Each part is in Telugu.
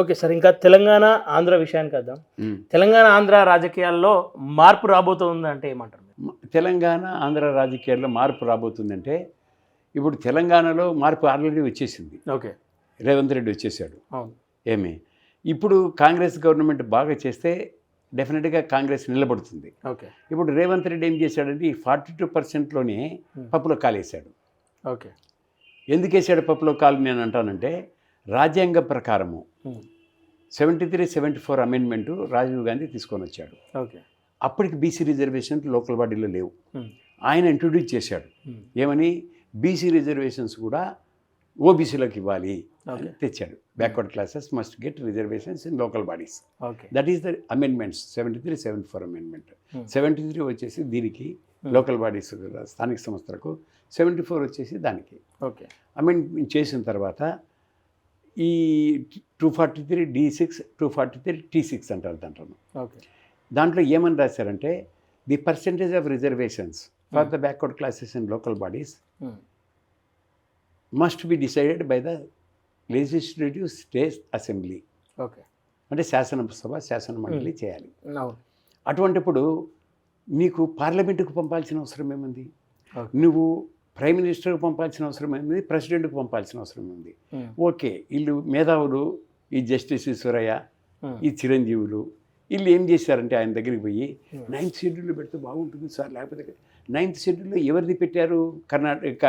ఓకే సార్ ఇంకా తెలంగాణ ఆంధ్ర విషయానికి వద్దాం. తెలంగాణ ఆంధ్ర రాజకీయాల్లో మార్పు రాబోతుంది అంటే ఏమంటారు తెలంగాణ ఆంధ్ర రాజకీయాల్లో మార్పు రాబోతుందంటే ఇప్పుడు తెలంగాణలో మార్పు ఆల్రెడీ వచ్చేసింది. ఓకే. రేవంత్ రెడ్డి వచ్చేసాడు. ఏమి? ఇప్పుడు కాంగ్రెస్ గవర్నమెంట్ బాగా చేస్తే డెఫినెట్గా కాంగ్రెస్ నిలబడుతుంది. ఓకే. ఇప్పుడు రేవంత్ రెడ్డి ఏం చేశాడంటే ఈ ఫార్టీ టూ పర్సెంట్లోనే పప్పులో కాలేశాడు. ఓకే. ఎందుకు వేసాడు పప్పులో కాలు నేను అంటానంటే రాజ్యాంగ ప్రకారము. Seventy three seventy four amendment Rajiv Gandhi తీసుకొని వచ్చాడు. ఓకే. అప్పటికి బీసీ రిజర్వేషన్ లోకల్ బాడీలో లేవు. ఉమ్. ఆయన ఇంట్రొడ్యూస్ చేశాడు. ఉమ్. ఏమని? బీసీ రిజర్వేషన్స్ కూడా ఓబీసీలోకి ఇవ్వాలి తెచ్చాడు. Backward classes must get reservations in local bodies okay. That is the amendments seventy three seventy four amendment Hmm. Seventy three వచ్చేసి దీనికి లోకల్ బాడీస్ స్థానిక సంస్థలకు సెవెంటీ ఫోర్ వచ్చేసి దానికి. ఓకే. అమెండ్మెంట్ చేసిన తర్వాత ఈ two forty three D six two forty three T six అంటారు దాంట్లో ఓకే. దాంట్లో ఏమని రాశారంటే the percentage of reservations for the backward classes in local bodies um. Must be decided by the legislative state assembly. Okay. అంటే శాసనసభ శాసన మండలి చేయాలి. అవును. అటువంటిప్పుడు నీకు పార్లమెంటుకు పంపాల్సిన అవసరం ఏముంది? నువ్వు ప్రైమ్ మినిస్టర్కి పంపాల్సిన అవసరం ఏముంది? ప్రెసిడెంట్కి పంపాల్సిన అవసరం ఉంది ఉమ్. ఓకే వీళ్ళు మేధావులు ఈ జస్టిస్ ఈశ్వరయ్య. ఈ చిరంజీవులు వీళ్ళు ఏం చేశారంటే ఆయన దగ్గరికి పోయి. నైన్త్ షెడ్యూల్లో పెడితే బాగుంటుంది సార్ లేకపోతే నైన్త్ షెడ్యూల్లో ఎవరిది పెట్టారు? కర్ణాటక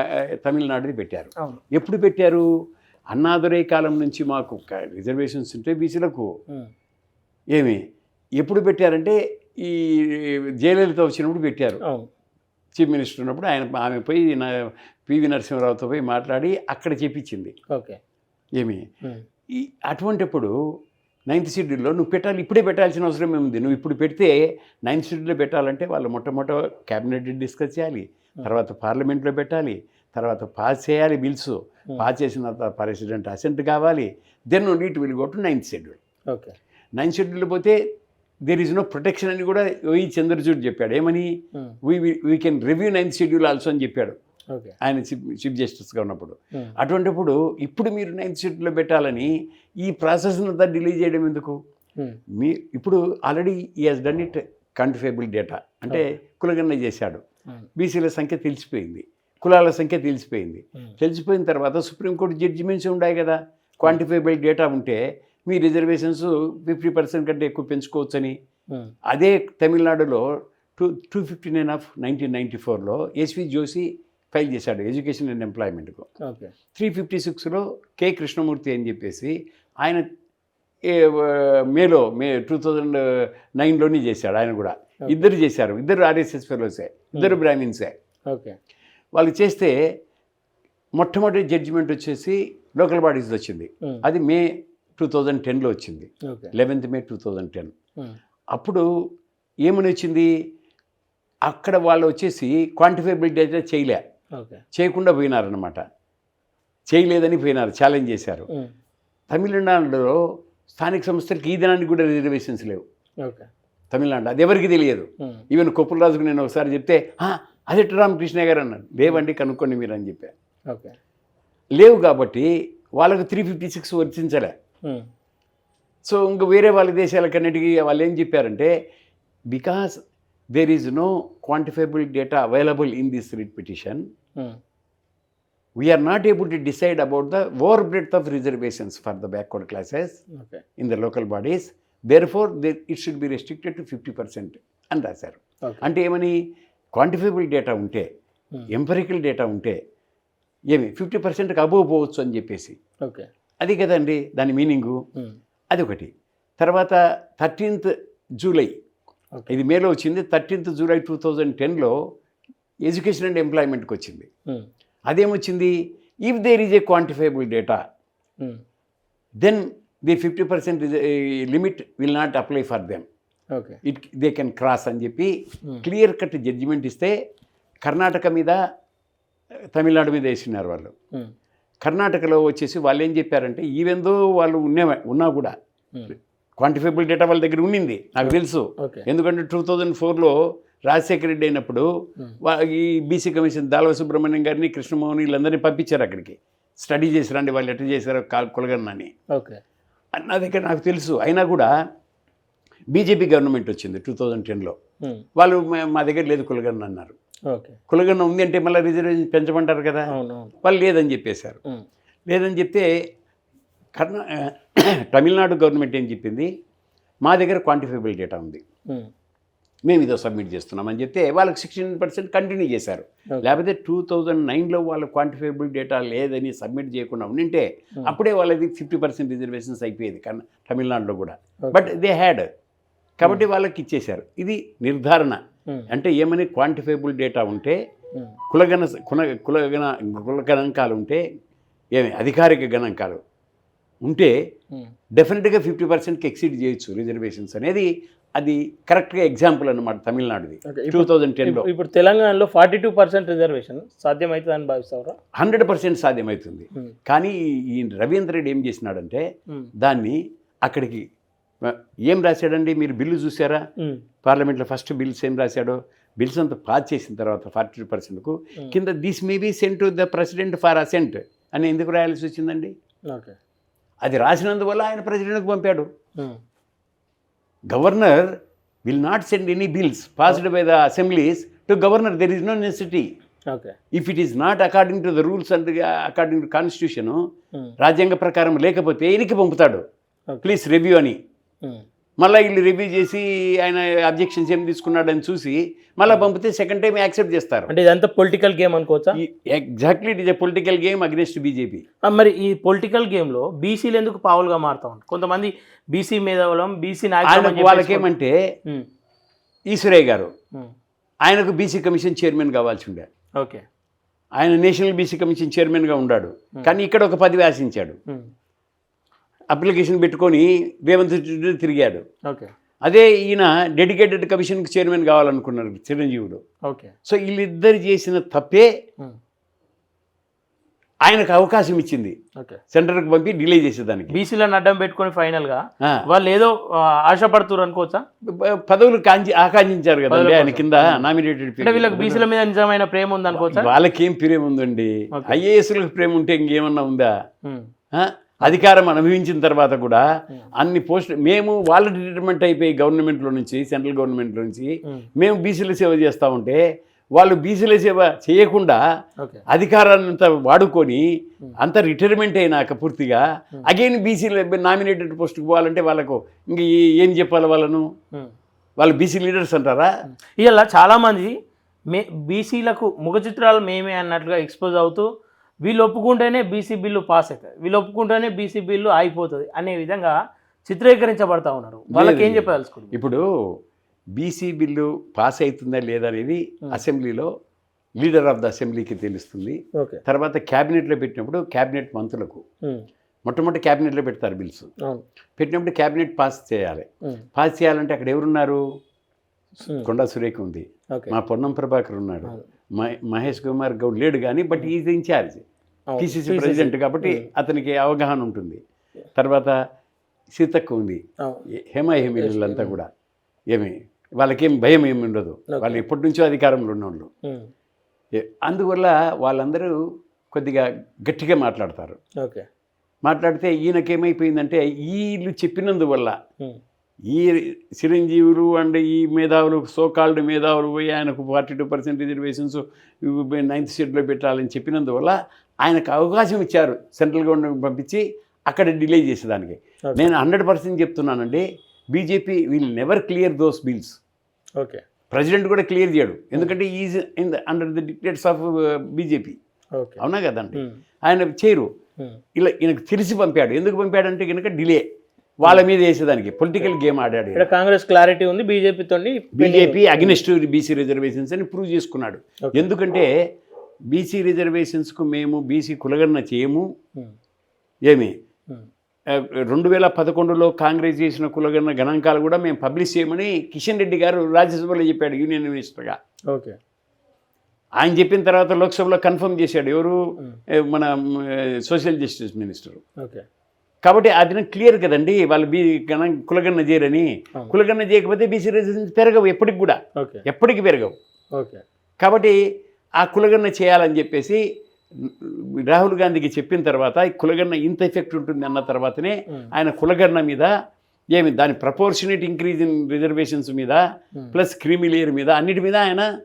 తమిళనాడుది పెట్టారు. ఎప్పుడు పెట్టారు? అన్నాదురై కాలం నుంచి మాకు రిజర్వేషన్స్ ఉంటే బీసీలకు. ఏమి? ఎప్పుడు పెట్టారంటే ఈ జయలలిత వచ్చినప్పుడు పెట్టారు. చీఫ్ మినిస్టర్ ఉన్నప్పుడు ఆయన ఆమె పోయి పివి నరసింహారావుతో పోయి మాట్లాడి అక్కడ చెప్పించింది. ఓకే. ఏమి. ఈ అటువంటిప్పుడు నైన్త్ షెడ్యూల్లో నువ్వు పెట్టాలి ఇప్పుడే పెట్టాల్సిన అవసరం ఏముంది? నువ్వు ఇప్పుడు పెడితే నైన్త్ షెడ్యూల్లో పెట్టాలంటే వాళ్ళు మొట్టమొదట క్యాబినెట్ డిస్కస్ చేయాలి. తర్వాత పార్లమెంట్లో పెట్టాలి. తర్వాత పాస్ చేయాలి బిల్స్. పాస్ చేసిన తర్వాత ప్రెసిడెంట్ అసెంట్ కావాలి. Then it will go to ninth schedule okay. Ninth schedule పోతే దేర్ ఈజ్ నో ప్రొటెక్షన్ అని కూడా ఈ చంద్రచూడ్ చెప్పాడు. ఏమని. We we can review ninth schedule also అని చెప్పాడు. ఆయన చీఫ్ చీఫ్ జస్టిస్గా ఉన్నప్పుడు. అటువంటిప్పుడు ఇప్పుడు మీరు నైన్త్ షెడ్యూల్లో పెట్టాలని ఈ ప్రాసెస్ అంతా డిలే చేయడం ఎందుకు. మీ ఇప్పుడు ఆల్రెడీ ఈ has done it quantifiable data అంటే కులగన్న చేశాడు. బీసీల సంఖ్య తెలిసిపోయింది కులాల సంఖ్య తెలిసిపోయింది. తెలిసిపోయిన తర్వాత సుప్రీంకోర్టు జడ్జిమెంట్స్ ఉన్నాయి కదా క్వాంటిఫైబుల్ డేటా ఉంటే మీ రిజర్వేషన్స్ ఫిఫ్టీ పర్సెంట్ కంటే ఎక్కువ పెంచుకోవచ్చని. అదే తమిళనాడులో two two fifty nine of nineteen ninety ఫోర్లో ఎస్వి జోషి ఫైల్ చేశాడు ఎడ్యుకేషన్ అండ్ ఎంప్లాయ్మెంట్కు. ఓకే. త్రీ ఫిఫ్టీ సిక్స్లో కే కృష్ణమూర్తి అని చెప్పేసి ఆయన మేలో మే టూ థౌజండ్ నైన్లోనే చేశాడు ఆయన కూడా. ఇద్దరు చేశారు ఇద్దరు ఆర్ఎస్ఎస్ ఫెలోసే ఇద్దరు బ్రాహ్మిన్సే. ఓకే. వాళ్ళు చేస్తే మొట్టమొదటి జడ్జిమెంట్ వచ్చేసి లోకల్ బాడీస్ వచ్చింది. అది మే టూ థౌజండ్ టెన్లో వచ్చింది. Eleventh May two thousand ten. అప్పుడు ఏమని వచ్చింది? అక్కడ వాళ్ళు వచ్చేసి క్వాంటిఫైబుల్ డేటా చేయలే. చేయకుండా పోయినారనమాట చేయలేదని పోయినారు ఛాలెంజ్ చేశారు. తమిళనాడులో స్థానిక సంస్థలకి ఈ దినానికి కూడా రిజర్వేషన్స్ లేవు. ఓకే. తమిళనాడు అది ఎవరికి తెలియదు. ఈవెన్ కొప్పులరాజుకు నేను ఒకసారి చెప్తే "ఆ, అదెట్ట రామకృష్ణ గారు అన్నాడు. లేవండి కనుక్కోండి మీరు అని చెప్పా. ఓకే. లేవు కాబట్టి వాళ్ళకు త్రీ ఫిఫ్టీ సిక్స్ వర్తించలే. సో ఇంక వేరే వాళ్ళ దేశాలకన్నిటికీ వాళ్ళు ఏం చెప్పారంటే because there is no quantifiable data available in this writ petition. We are not able to decide about the over breadth of reservations for the backward classes in the local bodies therefore they it should be restricted to fifty percent అని రాశారు అంటే ఏమని? క్వాంటిఫైబుల్ డేటా ఉంటే Hmm. ఎంపరికల్ డేటా ఉంటే ఏమి? ఫిఫ్టీ పర్సెంట్కి అబోవ్ పోవచ్చు అని చెప్పేసి. ఓకే అది కదండి? దాని మీనింగు? ఉమ్. అదొకటి తర్వాత థర్టీన్త్ జూలై ఇది మేలో వచ్చింది. థర్టీన్త్ జూలై టూ థౌజండ్ టెన్లో ఎడ్యుకేషన్ అండ్ ఎంప్లాయ్మెంట్కి వచ్చింది um. అదేమొచ్చింది if there is a quantifiable data. Then the fifty percent limit will not apply for them okay it they can cross అని చెప్పి Hmm. క్లియర్ కట్ జడ్జిమెంట్ ఇస్తే కర్ణాటక మీద తమిళనాడు మీద వేసినారు వాళ్ళు ఉమ్. కర్ణాటకలో వచ్చేసి వాళ్ళు ఏం చెప్పారంటే ఈవెందో వాళ్ళు ఉన్నే ఉన్నా కూడా. క్వాంటిఫైబుల్ డేటా వాళ్ళ దగ్గర ఉండింది నాకు తెలుసు ఎందుకంటే టూ థౌజండ్ ఫోర్లో రాజశేఖర రెడ్డి అయినప్పుడు ఈ బీసీ కమిషన్ దాల్వ సుబ్రహ్మణ్యం గారిని కృష్ణమోహన్ వీళ్ళందరినీ పంపించారు అక్కడికి. స్టడీ చేసి రండి వాళ్ళు ఎట్లా చేశారో కాల్ కులగన్నని. ఓకే. నా దగ్గర నాకు తెలుసు. అయినా కూడా బీజేపీ గవర్నమెంట్ వచ్చింది టూ థౌజండ్ టెన్లో. వాళ్ళు "మే- దగ్గర లేదు కులగన్న అన్నారు. కులగన్న ఉంది అంటే మళ్ళీ రిజర్వేషన్ పెంచమంటారు కదా? వాళ్ళు లేదని చెప్పేశారు. లేదని చెప్తే కర్ణా తమిళనాడు గవర్నమెంట్ ఏం చెప్పింది? మా దగ్గర క్వాంటిఫైబుల్ డేటా ఉంది. మేము ఇదో సబ్మిట్ చేస్తున్నామని చెప్తే వాళ్ళకి సిక్స్టీన్ పర్సెంట్ కంటిన్యూ చేశారు. లేకపోతే టూ థౌజండ్ నైన్లో వాళ్ళు క్వాంటిఫైబుల్ డేటా లేదని సబ్మిట్ చేయకుండా ఉండింటే అప్పుడే వాళ్ళది ఫిఫ్టీ పర్సెంట్ రిజర్వేషన్స్ అయిపోయేది కన్నా తమిళనాడులో కూడా. బట్ దే హ్యాడ్ కాబట్టి వాళ్ళకి ఇచ్చేశారు. ఇది నిర్ధారణ. ఉమ్, అంటే ఏమని క్వాంటిఫైబుల్ డేటా ఉంటే కులగణ కుల కులగణ కుల గణాంకాలు ఉంటే ఏమి అధికారిక గణాంకాలు ఉంటే. డెఫినెట్గా ఫిఫ్టీ పర్సెంట్కి ఎక్సీడ్ చేయొచ్చు రిజర్వేషన్స్ అనేది. అది కరెక్ట్గా ఎగ్జాంపుల్ అన్నమాట తమిళనాడుది. టూ థౌజండ్ టెన్లో ఇప్పుడు- తెలంగాణలో ఫార్టీ టూ పర్సెంట్ రిజర్వేషన్ సాధ్యమవుతుందని భావిస్తారా హండ్రెడ్ పర్సెంట్ సాధ్యమవుతుంది ఉమ్, కానీ ఈ రవీంద్ర రెడ్డి ఏం చేసినాడంటే ఉమ్, దాన్ని అక్కడికి ఏం రాశాడండి? మీరు బిల్లు చూసారా ఉమ్, పార్లమెంట్లో ఫస్ట్ బిల్స్ ఏం రాశాడో? బిల్స్ అంతా పాస్ చేసిన తర్వాత ఫార్టీ టూ పర్సెంట్కు Hmm. కింద this may be sent to the president for assent అని ఎందుకు రాయాల్సి వచ్చిందండి? ఓకే అది రాసినందువల్ల ఆయన ప్రెసిడెంట్కి పంపాడు. Governor will not send any bills passed by the assemblies to governor there is no necessity okay if it is not according to the rules and according to constitution రాజ్యాంగ ప్రకారం లేకపోతే ఈయనకి పంపుతాడు. ప్లీజ్ రివ్యూ అని. ఉమ్, మళ్ళీ వీళ్ళు రివ్యూ చేసి ఆయన అబ్జెక్షన్స్ ఏం తీసుకున్నాడని చూసి మళ్ళీ పంపితే సెకండ్ టైం యాక్సెప్ట్ చేస్తారు. అంటే ఇదంతా పొలిటికల్ గేమ్ అనుకోవచ్చా? Exactly it is a political game against BJP మరి ఈ పొలిటికల్ గేమ్లో బీసీలు ఎందుకు పావులుగా మారుతా ఉంటారు కొంతమంది బీసీ మేధావులం బీసీ ఆయనకు వాళ్ళకేమంటే ఈశ్వరయ్య గారు ఆయనకు బీసీ కమిషన్ చైర్మన్ కావాల్సి ఉండే. ఓకే. ఆయన నేషనల్ బీసీ కమిషన్ చైర్మన్గా ఉన్నాడు కానీ ఇక్కడ ఒక పదవి ఆశించాడు అప్లికేషన్ పెట్టుకొని రేవంత్ రెడ్డి తిరిగాడు. ఓకే. అదే ఈయన డెడికేటెడ్ కమిషన్కి చైర్మన్ కావాలనుకున్నారు చిరంజీవుడు. ఓకే. సో వీళ్ళిద్దరు చేసిన తప్పే ఆయనకు అవకాశం ఇచ్చింది. సెంటర్కి పంపి డిలే చేసేదానికి. బీసీలను అడ్డం పెట్టుకొని ఫైనల్గా వాళ్ళు ఏదో ఆశపడుతున్నారు అనుకోవచ్చా? పదవులు కాంచి ఆకాంక్షించారు కదండి పదవుల ఆయన. కింద నామినేటెడ్ వీళ్ళకి బీసీల మీద నిజమైన ప్రేమ ఉంది అనుకోవచ్చా వాళ్ళకేం ప్రేమ ఉందండి. ఐఏఎస్లకు ప్రేమ ఉంటే ఇంకేమన్నా ఉందా? అధికారం అనుభవించిన తర్వాత కూడా. అన్ని పోస్ట్ మేము వాళ్ళ రిటైర్మెంట్ అయిపోయి గవర్నమెంట్లో నుంచి సెంట్రల్ గవర్నమెంట్లో నుంచి మేము. బీసీల సేవ చేస్తూ ఉంటే వాళ్ళు బీసీల సేవ చేయకుండా అధికారాన్ని అంతా వాడుకొని అంత రిటైర్మెంట్ అయినాక పూర్తిగా అగైన్ బీసీల నామినేటెడ్ పోస్ట్కి పోవాలంటే వాళ్ళకు ఇంక ఏ- చెప్పాలి వాళ్ళను. వాళ్ళు బీసీ లీడర్స్ అంటారా? ఇలా చాలామంది మే బీసీలకు ముఖ చిత్రాలు మేమే అన్నట్లుగా ఎక్స్పోజ్ అవుతూ వీళ్ళు ఒప్పుకుంటేనే బీసీ బిల్లు పాస్ అవుతుంది. వీళ్ళు ఒప్పుకుంటేనే బీసీ బిల్లు అయిపోతుంది అనే విధంగా చిత్రీకరించబడతా ఉన్నారు. వాళ్ళకి ఏం. చెప్పదలుచుకుంటారు ఇప్పుడు బీసీ బిల్లు పాస్ అవుతుందా లేదా అనేది అసెంబ్లీలో లీడర్ ఆఫ్ ద అసెంబ్లీకి తెలుస్తుంది. తర్వాత క్యాబినెట్లో పెట్టినప్పుడు క్యాబినెట్ మంత్రులకు మొట్టమొదటి క్యాబినెట్లో పెడతారు బిల్స్. పెట్టినప్పుడు క్యాబినెట్ పాస్ చేయాలి. పాస్ చేయాలంటే అక్కడ ఎవరున్నారు? కొండా సురేఖ ఉంది. మా పొన్నం ప్రభాకర్ ఉన్నాడు. మహేష్ కుమార్ గౌడ్ లేడు కానీ but is incharge. PCC. President కాబట్టి ఉమ్, అతనికి అవగాహన ఉంటుంది. తర్వాత సీతక్క ఉంది. హేమ హేమీలంతా కూడా. ఏమి? వాళ్ళకేం భయం ఏమి ఉండదు. వాళ్ళు ఎప్పటి నుంచో అధికారంలో ఉన్నోళ్ళు. ఏ- అందువల్ల వాళ్ళందరూ కొద్దిగా గట్టిగా మాట్లాడతారు. మాట్లాడితే ఈయనకేమైపోయిందంటే వీళ్ళు చెప్పినందువల్ల ఉమ్, ఈ చిరంజీవులు అండ్ ఈ మేధావులు సోకాల్డ్ మేధావులు పోయి ఆయనకు forty two percent reservations ninth షెడ్యూల్లో పెట్టాలని చెప్పినందువల్ల ఆయనకు అవకాశం ఇచ్చారు సెంట్రల్ గవర్నమెంట్ పంపించి అక్కడ డిలే చేసేదానికి. నేను హండ్రెడ్ పర్సెంట్ చెప్తున్నానండి BJP will never clear those bills. Okay. President కూడా క్లియర్ చేయడు. ఎందుకంటే is in the under the dictates of BJP. Okay. అవునా కదండి? ఉమ్, ఆయన చేయరు. ఉమ్, ఇలా ఈయనకు తెలిసి పంపాడు. ఎందుకు పంపాడంటే కనుక డిలే. వాళ్ళ మీద వేసేదానికి. పొలిటికల్ గేమ్ ఆడాడు ఇక్కడ కాంగ్రెస్ క్లారిటీ ఉంది బీజేపీతో బీజేపీ అగ్నెస్ట్ బీసీ రిజర్వేషన్స్ అని ప్రూవ్ చేసుకున్నాడు. ఎందుకంటే బీసీ రిజర్వేషన్స్కు మేము బీసీ కులగన్న చేయము. ఏమి? ఆ, రెండు వేల పదకొండులో కాంగ్రెస్ చేసిన కులగన్న గణాంకాలు కూడా మేము పబ్లిష్ చేయమని కిషన్ రెడ్డి గారు రాజ్యసభలో చెప్పాడు యూనియన్ మినిస్టర్గా. ఓకే ఆయన చెప్పిన తర్వాత లోక్సభలో కన్ఫర్మ్ చేశాడు. ఎవరు? Hmm. మన సోషల్ జస్టిస్ మినిస్టర్ ఓకే కాబట్టి అది క్లియర్ కదండి వాళ్ళు బీ గణ కులగన్న చేయరని. కులగన్న చేయకపోతే బీసీ రిజర్వేషన్స్ పెరగవు ఎప్పటికి కూడా. ఎప్పటికి పెరగవు. ఓకే. కాబట్టి ఆ కులగన్న చేయాలని చెప్పేసి రాహుల్ గాంధీకి చెప్పిన తర్వాత ఈ కులగన్న ఇంత ఎఫెక్ట్ ఉంటుంది అన్న తర్వాతనే ఆయన కులగన్న మీద ఏమి దాని ప్రపోర్షనేట్ ఇంక్రీజ్ ఇన్ రిజర్వేషన్స్ మీద ప్లస్ క్రీమీ లేయర్ మీద అన్నిటి మీద ఆయన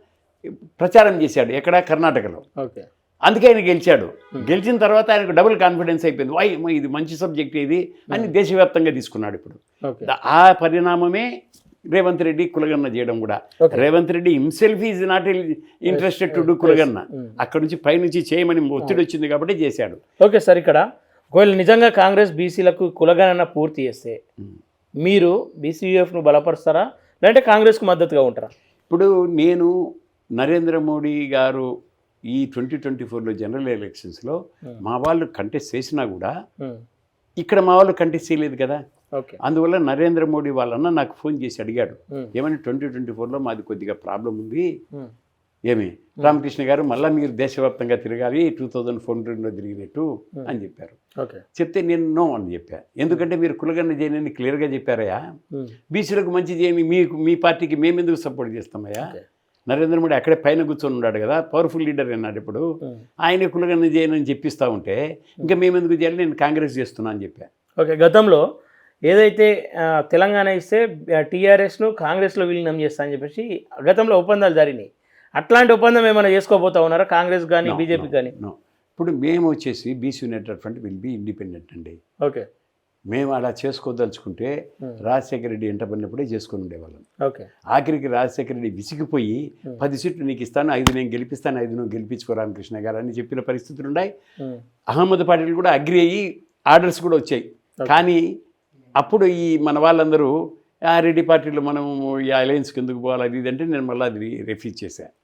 ప్రచారం చేశాడు ఎక్కడ కర్ణాటకలో. ఓకే. అందుకే ఆయన గెలిచాడు. గెలిచిన తర్వాత ఆయనకు డబుల్ కాన్ఫిడెన్స్ అయిపోయింది. వై ఇది మంచి సబ్జెక్ట్ ఇది అని దేశవ్యాప్తంగా తీసుకున్నాడు ఇప్పుడు. ఆ పరిణామమే రేవంత్ రెడ్డి కులగన్న చేయడం కూడా. Revanth Reddy himself is not interested to do కులగన్న. అక్కడ నుంచి పైనుంచి చేయమని ఒత్తిడి వచ్చింది కాబట్టి చేశాడు. ఓకే సార్ ఇక్కడ ఒకవేళ నిజంగా కాంగ్రెస్ బీసీలకు కులగణన పూర్తి చేస్తే. మీరు బీసీయూఎఫ్ను బలపరుస్తారా? లేదంటే కాంగ్రెస్కు మద్దతుగా ఉంటారా? ఇప్పుడు నేను నరేంద్ర మోడీ గారు ఈ ట్వంటీ ట్వంటీ ఫోర్లో జనరల్ ఎలక్షన్స్లో. మా వాళ్ళు కంటెస్ట్ చేసినా కూడా ఇక్కడ మా వాళ్ళు కంటెస్ట్ చేయలేదు కదా. అందువల్ల నరేంద్ర మోడీ వాళ్ళన్న నాకు ఫోన్ చేసి అడిగాడు. ఏమని ట్వంటీ ట్వంటీ ఫోర్లో మాది కొద్దిగా ప్రాబ్లం ఉంది? ఏమి? రామకృష్ణ గారు మళ్ళీ మీరు దేశవ్యాప్తంగా తిరగాలి టూ థౌజండ్ ఫోర్టీన్లో తిరిగినట్టు అని చెప్పారు. చెప్తే నేను నో అని చెప్పా. ఎందుకంటే మీరు కులగన్న చేయని క్లియర్గా చెప్పారయ్యా. బీసీలకు మంచి చేయని మీకు మీ పార్టీకి మేము ఎందుకు సపోర్ట్ చేస్తామయ్యా. నరేంద్ర మోడీ అక్కడే పైన కూర్చొని ఉన్నాడు కదా పవర్ఫుల్ లీడర్ అన్నాడు ఇప్పుడు. ఆయన కులగన్న చేయనని చెప్పిస్తూ ఉంటే ఇంకా మేము ఎందుకు చేయాలి? నేను కాంగ్రెస్ చేస్తున్నా అని చెప్పా. ఓకే గతంలో ఏదైతే తెలంగాణ ఇస్తే టీఆర్ఎస్ను కాంగ్రెస్లో విలీనం చేస్తా అని చెప్పేసి గతంలో ఒప్పందాలు జరిగినాయి. అట్లాంటి ఒప్పందం ఏమైనా చేసుకోబోతా ఉన్నారా? కాంగ్రెస్ కానీ బీజేపీ కానీ. ఇప్పుడు మేము వచ్చేసి BC united front will be independent అండి. ఓకే. మేము అలా చేసుకోదలుచుకుంటే. రాజశేఖర రెడ్డి ఎంట పడినప్పుడే చేసుకుని ఉండేవాళ్ళం. ఓకే. ఆఖరికి రాజశేఖర రెడ్డి విసిగిపోయి. పది సీట్లు నీకు ఇస్తాను ఐదు నేను గెలిపిస్తాను ఐదు నువ్వు గెలిపించుకో రామకృష్ణ గారు అని చెప్పిన పరిస్థితులు ఉన్నాయి. అహ్మద్ పాటిల్ కూడా అగ్రి అయ్యి ఆర్డర్స్ కూడా వచ్చాయి. కానీ అప్పుడు ఈ మన వాళ్ళందరూ ఆ రెడ్డి పార్టీలో మనం ఈ అలయన్స్కి ఎందుకు పోవాలి? అది ఇది అంటే నేను మళ్ళీ అది రిఫ్యూజ్ చేశాను